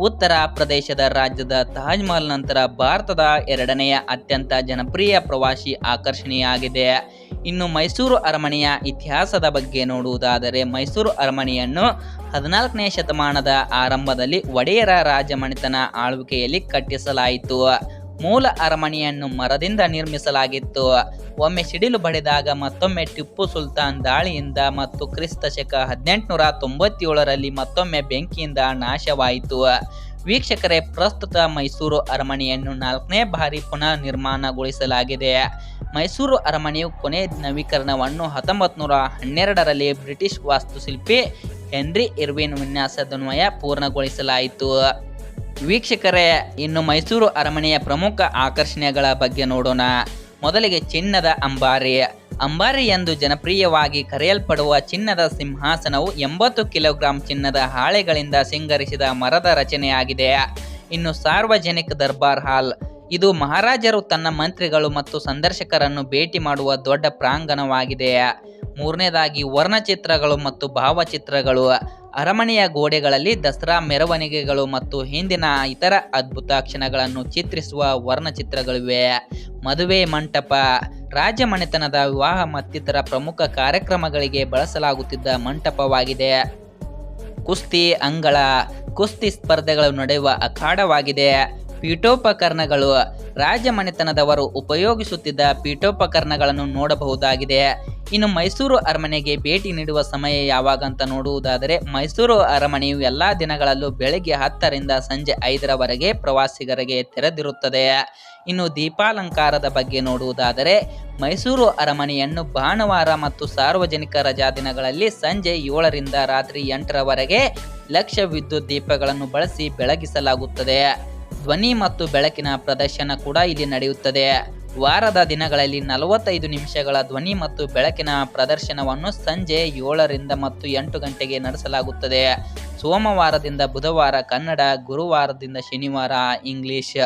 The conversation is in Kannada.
ಉತ್ತರ ಪ್ರದೇಶದ ರಾಜ್ಯದ ತಾಜ್ ಮಹಲ್ ನಂತರ ಭಾರತದ ಎರಡನೆಯ ಅತ್ಯಂತ ಜನಪ್ರಿಯ ಪ್ರವಾಸಿ ಆಕರ್ಷಣೆಯಾಗಿದೆ. ಇನ್ನು ಮೈಸೂರು ಅರಮನೆಯ ಇತಿಹಾಸದ ಬಗ್ಗೆ ನೋಡುವುದಾದರೆ ಮೈಸೂರು ಅರಮನೆಯನ್ನು ಹದಿನಾಲ್ಕನೇ ಶತಮಾನದ ಆರಂಭದಲ್ಲಿ ಒಡೆಯರ ರಾಜಮನೆತನ ಆಳ್ವಿಕೆಯಲ್ಲಿ ಕಟ್ಟಿಸಲಾಯಿತು. ಮೂಲ ಅರಮನೆಯನ್ನು ಮರದಿಂದ ನಿರ್ಮಿಸಲಾಗಿತ್ತು. ಒಮ್ಮೆ ಸಿಡಿಲು ಬಡಿದಾಗ ಮತ್ತೊಮ್ಮೆ ಟಿಪ್ಪು ಸುಲ್ತಾನ್ ದಾಳಿಯಿಂದ ಮತ್ತು ಕ್ರಿಸ್ತ ಶಕ ಹದಿನೆಂಟುನೂರ ತೊಂಬತ್ತೇಳರಲ್ಲಿ ಮತ್ತೊಮ್ಮೆ ಬೆಂಕಿಯಿಂದ ನಾಶವಾಯಿತು. ವೀಕ್ಷಕರೇ, ಪ್ರಸ್ತುತ ಮೈಸೂರು ಅರಮನೆಯನ್ನು ನಾಲ್ಕನೇ ಬಾರಿ ಪುನಃ ನಿರ್ಮಾಣಗೊಳಿಸಲಾಗಿದೆ ಮೈಸೂರು ಅರಮನೆಯು ಕೊನೆ ನವೀಕರಣವನ್ನು ಹತ್ತೊಂಬತ್ತು ನೂರ ಹನ್ನೆರಡರಲ್ಲಿ ಬ್ರಿಟಿಷ್ ವಾಸ್ತುಶಿಲ್ಪಿ ಹೆನ್ರಿ ಇರ್ವಿನ್ ವಿನ್ಯಾಸದನ್ವಯ ಪೂರ್ಣಗೊಳಿಸಲಾಯಿತು. ವೀಕ್ಷಕರೇ, ಇನ್ನು ಮೈಸೂರು ಅರಮನೆಯ ಪ್ರಮುಖ ಆಕರ್ಷಣೆಗಳ ಬಗ್ಗೆ ನೋಡೋಣ. ಮೊದಲಿಗೆ ಚಿನ್ನದ ಅಂಬಾರಿ. ಅಂಬಾರಿ ಎಂದು ಜನಪ್ರಿಯವಾಗಿ ಕರೆಯಲ್ಪಡುವ ಚಿನ್ನದ ಸಿಂಹಾಸನವು ಎಂಬತ್ತು ಕಿಲೋಗ್ರಾಂ ಚಿನ್ನದ ಹಾಳೆಗಳಿಂದ ಸಿಂಗರಿಸಿದ ಮರದ ರಚನೆಯಾಗಿದೆ. ಇನ್ನು ಸಾರ್ವಜನಿಕ ದರ್ಬಾರ್ ಹಾಲ್. ಇದು ಮಹಾರಾಜರು ತನ್ನ ಮಂತ್ರಿಗಳು ಮತ್ತು ಸಂದರ್ಶಕರನ್ನು ಭೇಟಿ ಮಾಡುವ ದೊಡ್ಡ ಪ್ರಾಂಗಣವಾಗಿದೆ. ಮೂರನೇದಾಗಿ ವರ್ಣಚಿತ್ರಗಳು ಮತ್ತು ಭಾವಚಿತ್ರಗಳು, ಅರಮನೆಯ ಗೋಡೆಗಳಲ್ಲಿ ದಸರಾ ಮೆರವಣಿಗೆಗಳು ಮತ್ತು ಹಿಂದಿನ ಇತರ ಅದ್ಭುತ ಕ್ಷಣಗಳನ್ನು ಚಿತ್ರಿಸುವ ವರ್ಣಚಿತ್ರಗಳಿವೆ. ಮದುವೆ ಮಂಟಪ ರಾಜಮನೆತನದ ವಿವಾಹ ಮತ್ತಿತರ ಪ್ರಮುಖ ಕಾರ್ಯಕ್ರಮಗಳಿಗೆ ಬಳಸಲಾಗುತ್ತಿದ್ದ ಮಂಟಪವಾಗಿದೆ. ಕುಸ್ತಿ, ಅಂಗಳ, ಕುಸ್ತಿ ಸ್ಪರ್ಧೆಗಳು ನಡೆಯುವ ಅಖಾಡವಾಗಿದೆ. ಪೀಠೋಪಕರಣಗಳು ರಾಜಮನೆತನದವರು ಉಪಯೋಗಿಸುತ್ತಿದ್ದ ಪೀಠೋಪಕರಣಗಳನ್ನು ನೋಡಬಹುದಾಗಿದೆ. ಇನ್ನು ಮೈಸೂರು ಅರಮನೆಗೆ ಭೇಟಿ ನೀಡುವ ಸಮಯ ಯಾವಾಗ ಅಂತ ನೋಡುವುದಾದರೆ ಮೈಸೂರು ಅರಮನೆಯು ಎಲ್ಲ ದಿನಗಳಲ್ಲೂ ಬೆಳಗ್ಗೆ ಹತ್ತರಿಂದ ಸಂಜೆ ಐದರವರೆಗೆ ಪ್ರವಾಸಿಗರಿಗೆ ತೆರೆದಿರುತ್ತದೆ. ಇನ್ನು ದೀಪಾಲಂಕಾರದ ಬಗ್ಗೆ ನೋಡುವುದಾದರೆ ಮೈಸೂರು ಅರಮನೆಯನ್ನು ಭಾನುವಾರ ಮತ್ತು ಸಾರ್ವಜನಿಕ ರಜಾ ದಿನಗಳಲ್ಲಿ ಸಂಜೆ ಏಳರಿಂದ ರಾತ್ರಿ ಎಂಟರವರೆಗೆ ಲಕ್ಷ ವಿದ್ಯುತ್ ದೀಪಗಳನ್ನು ಬಳಸಿ ಬೆಳಗಿಸಲಾಗುತ್ತದೆ. ಧ್ವನಿ ಮತ್ತು ಬೆಳಕಿನ ಪ್ರದರ್ಶನ ಕೂಡ ಇಲ್ಲಿ ನಡೆಯುತ್ತದೆ. ವಾರದ ದಿನಗಳಲ್ಲಿ ನಲವತ್ತೈದು ನಿಮಿಷಗಳ ಧ್ವನಿ ಮತ್ತು ಬೆಳಕಿನ ಪ್ರದರ್ಶನವನ್ನು ಸಂಜೆ ಏಳರಿಂದ ಮತ್ತು ಎಂಟು ಗಂಟೆಗೆ ನಡೆಸಲಾಗುತ್ತದೆ. ಸೋಮವಾರದಿಂದ ಬುಧವಾರ ಕನ್ನಡ, ಗುರುವಾರದಿಂದ ಶನಿವಾರ ಇಂಗ್ಲಿಷ್.